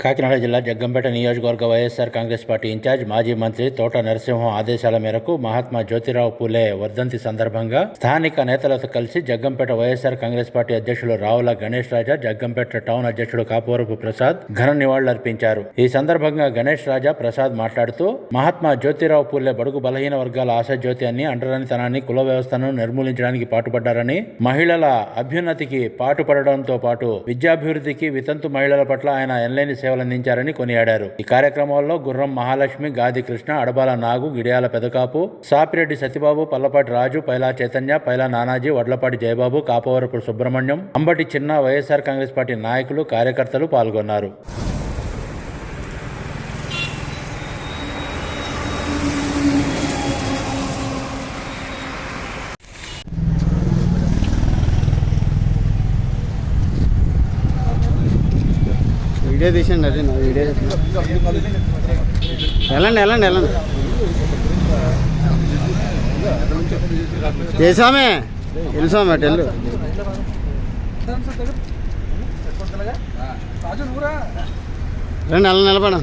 కాకినాడ జిల్లా జగ్గంపేట నియోజకవర్గ YSR Congress party incharge మాజీ మంత్రి తోట నరసింహం ఆదేశాల మేరకు మహాత్మా జ్యోతిరావు పూలే వర్ధంతి సందర్భంగా స్థానిక నేతలతో కలిసి జగ్గంపేట వైఎస్ఆర్ కాంగ్రెస్ పార్టీ అధ్యక్షులు రావుల గణేష్ రాజా జగ్గంపేట టౌన్ అధ్యక్షుడు కాపువరపు ప్రసాద్ ఘన నివాళులర్పించారు. ఈ సందర్భంగా గణేష్ రాజా ప్రసాద్ మాట్లాడుతూ మహాత్మా జ్యోతిరావు పూలే బడుగు బలహీన వర్గాల ఆశాజ్యోతి అని అంటరానితనాన్ని కుల వ్యవస్థను నిర్మూలించడానికి పాటుపడ్డారని మహిళల అభ్యున్నతికి పాటుపడడంతో పాటు విద్యాభివృద్ధికి వితంతు మహిళల పట్ల ఆయన ఎనలేని సేవలు అందించారని కొనియాడారు. ఈ కార్యక్రమంలో గుర్రం మహాలక్ష్మి గాది కృష్ణ అడబాల నాగు గిడియాల పెదకాపు సాపిరెడ్డి సత్యబాబు పల్లపాటి రాజు పైలా చైతన్య పైలా నానాజీ వడ్లపాటి జయబాబు కాపవరపు సుబ్రహ్మణ్యం అంబటి చిన్న వైఎస్ఆర్ కాంగ్రెస్ పార్టీ నాయకులు కార్యకర్తలు పాల్గొన్నారు. వీడియో తీసండి అదే నా వీడియో వెళ్ళండి వెళ్ళండి వెళ్ళండి. చేసామే తెలుసామే టెల్లు వెళ్ళు. రండి వెళ్ళండి నిలబడం